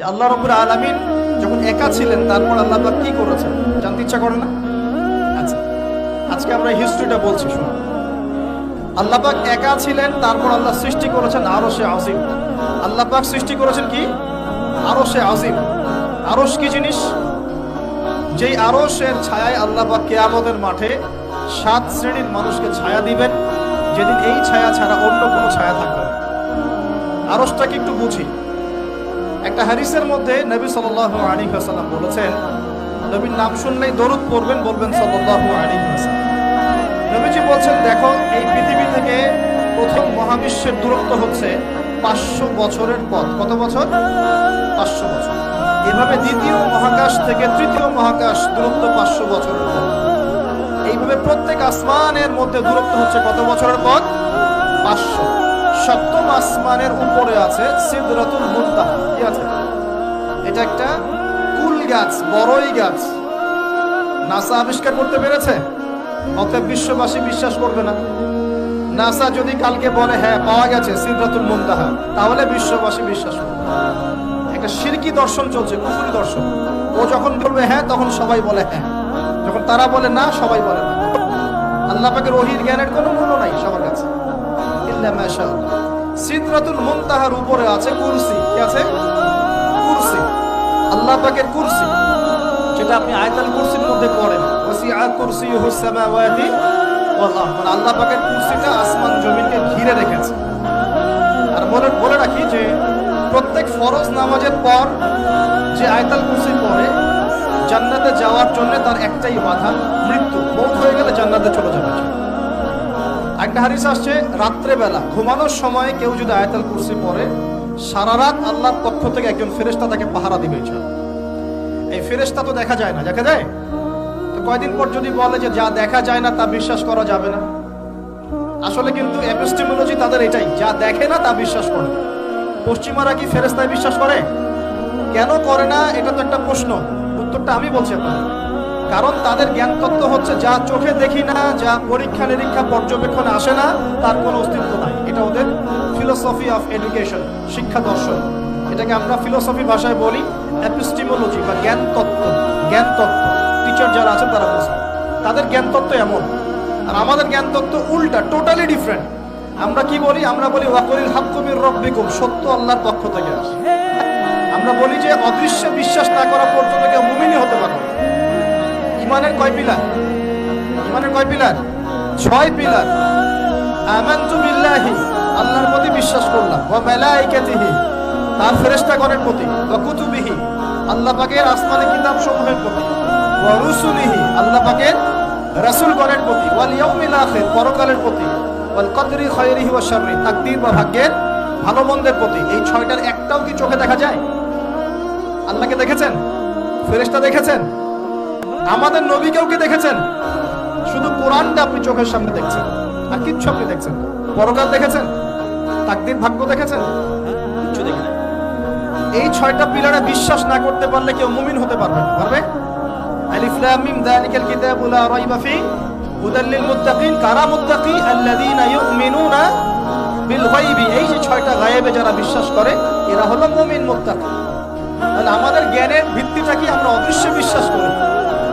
যে আল্লাহ রবুল আলমিন যখন একা ছিলেন, তারপর আল্লাহ কি করেছেন? জানতে ইচ্ছা করে না? আচ্ছা আজকে আমরা হিস্ট্রিটা বলছি শুনুন আল্লাহ পাক একা ছিলেন, তারপর আল্লাহ সৃষ্টি করেছেন আরও সে আজিম। আল্লাহ পাক সৃষ্টি করেছেন কি? আরও সে আজিম। আরস কি জিনিস? যেই আরসের ছায়ায় আল্লাহ পাক কেয়ামতের মাঠে সাত শ্রেণির মানুষকে ছায়া দিবেন, যেদিন এই ছায়া ছাড়া অন্য কোনো ছায়া থাকবে আরসটাকে একটু বুঝি। একটা হারিসের মধ্যে নবী সাল্লাল্লাহু আলাইহি ওয়াসাল্লাম বলেছেন, নবীর নাম শুনলেই দরুদ পড়বেন বলবেন সাল্লাল্লাহু আলাইহি ওয়াসাল্লাম। নবীজি বলছেন, দেখো, এই পৃথিবী থেকে প্রথম মহাবিশ্বের দূরত্ব হচ্ছে পাঁচশো বছরের পথ। কত বছর? পাঁচশো বছর। এভাবে দ্বিতীয় মহাকাশ থেকে তৃতীয় মহাকাশ দূরত্ব পাঁচশো বছরের এইভাবে প্রত্যেক আসমানের মধ্যে দূরত্ব হচ্ছে কত বছরের পথ? পাঁচশো। সপ্তম আসমানের উপরে আছে সিদরাতুল মুনতাহা। কি আছে? এটা একটা কুল গাছ বড়ই গাছ। নাসা আবিষ্কার করতে পেরেছে? অতএব বিশ্ববাসী বিশ্বাস করবে না। নাসা যদি কালকে বলে হ্যাঁ পাওয়া গেছে সিদরাতুল মুনতাহা, তাহলে বিশ্ববাসী বিশ্বাস করবে একটা শিরকি দর্শন চলছে, কুফুরি দর্শন। ও যখন বলবে হ্যাঁ তখন সবাই বলে হ্যাঁ। যখন তারা বলে, না, সবাই বলে, না। আল্লাহ পাকের ওহির জ্ঞানের কোনো মূল্য নাই সবার কাছে। মাশাআল্লাহ। সিদরাতুল মুনতাহার উপরে আছে কুরসি। কি আছে? কুরসি। আল্লাহ পাকের কুরসি। যেটা আপনি আয়াতুল কুরসির মধ্যে পড়েন। ওয়াসিআ সামাওয়াতি ওয়াল আরদ। মানে আল্লাহ পাকের কুরসিটা আসমান জমিনকে ঘিরে রেখেছে। আর বলে বলে রাখি যে, প্রত্যেক ফরজ নামাজের পর যে আয়তাল কুরসি পড়ে, জান্নাতে যাওয়ার জন্য তার একটাই বাধা, মৃত্যু। মৌত হয়ে গেলে জান্নাতে চলে যাবে। একটা হারিস আসছে, রাত্রেবেলা, ঘুমানোর সময় কেউ যদি আয়তাল কুরসি পড়ে সারা রাত আল্লাহর পক্ষ থেকে একজন ফেরেশতা তাকে পাহারা দিবে এই ফেরেশতা তো দেখা যায় না, দেখা যায়? তো কয়দিন পর যদি বলে যে যা দেখা যায় না, তা বিশ্বাস করা যাবে না? আসলে কিন্তু এপিস্টেমোলজি তাদের এটাই, যা দেখে না, তা বিশ্বাস করে পশ্চিমারা কি ফেরেস্তায় বিশ্বাস করে? কেন করে না? এটা তো একটা প্রশ্ন। উত্তরটা আমি বলছি আপনাদের। কারণ তাদের জ্ঞান তত্ত্ব হচ্ছে যা চোখে দেখি না, যা পরীক্ষা নিরীক্ষা পর্যবেক্ষণে আসে না, তার কোনো অস্তিত্ব নাই। এটা ওদের ফিলোসফি অফ এডুকেশন শিক্ষা দর্শন। এটাকে আমরা ফিলোসফি ভাষায় বলি অ্যাপিস্টিমোলজি বা জ্ঞান তত্ত্ব। জ্ঞান তত্ত্ব। টিচার যারা আছেন তারা বোঝে তাদের জ্ঞান তত্ত্ব এমন। আর আমাদের জ্ঞান তত্ত্ব উল্টা টোটালি ডিফারেন্ট আমরা কি বলি? আমরা বলি ওয়াকরিল হাক্কুমির রব্বিকুম সত্য আল্লাহর পক্ষ থেকে আসে। আমরা বলি যে, অদৃশ্য বিশ্বাস না করা পর্যন্ত কেউ মুমিনই হতে পারে না। ইমানের কয় পিলার? ইমানের কয় পিলার? ছয় পিলার। আমানতু বিল্লাহি, আল্লাহর প্রতি বিশ্বাস করলাম। ওয়া মালাইকাতিহি, তার ফেরেশতাগণের প্রতি। ওয়া কুতুবিহি, আল্লাহ পাকের আসমানি কিতাব সমূহের প্রতি। ওয়া রুসুলিহি, আল্লাহ পাকের রাসূলগণের প্রতি। ওয়াল ইয়াউমিল আখির, পরকালের প্রতি। ওয়াল কদরি খায়রিহি ওয়া শাররি, তাকদীর বা ভাগ্যের ভালো মন্দের প্রতি। এই ছয়টার একটাও কি চোখে দেখা যায়? আল্লাহকে দেখেছেন? ফেরেশতা দেখেছেন? আমাদের নবীকেও কি দেখেছেন? শুধু কোরআনটা আপনি চোখের সামনে দেখছেন, আর কিচ্ছু আপনি দেখছেন। পরকাল দেখেছেন? তাকদির ভাগ্য দেখেছেন? কিচ্ছু দেখেন এই ছয়টা পিলারে বিশ্বাস না করতে পারলে কেউ মুমিন হতে পারবে না। পারবে? আলিফ লাম মিম যালিকাল কিতাবু লা রাইবা ফি হুদাল লিল মুত্তাকিন কারা মুত্তাকি আল্লাযীনা ইউমিনুনা বিল গায়বি। এই যে ছয়টা গায়েবে যারা বিশ্বাস করে, এরা হলো মুমিন মুত্তাকি। তাহলে আমাদের জ্ঞানের ভিত্তিটা কি আমরা অদৃশ্য বিশ্বাস করি?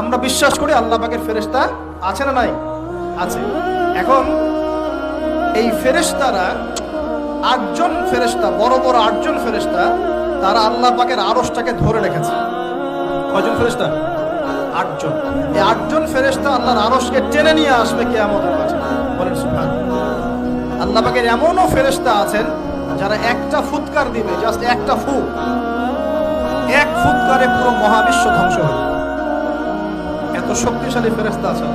আমরা বিশ্বাস করি আল্লাহ পাকের ফেরেশতা আছে না নাই? আছে। এখন এই ফেরেশতারা আটজন ফেরেশতা, বড় বড় আটজন ফেরেশতা, তারা আল্লাহ পাকের আরসটাকে ধরে রেখেছে। কয়জন ফেরেশতা? আটজন। এই আটজন ফেরেশতা আল্লাহর আরসকে টেনে নিয়ে আসবে কে আমাদের কাছে বলেন সুবহান আল্লাহ পাকের এমনও ফেরেশতা আছেন, যারা একটা ফুৎকার দিবে, জাস্ট একটা ফুক। এক ফুৎকারে পুরো মহাবিশ্ব ধ্বংস হবে এত শক্তিশালী ফেরেস্তা আছে।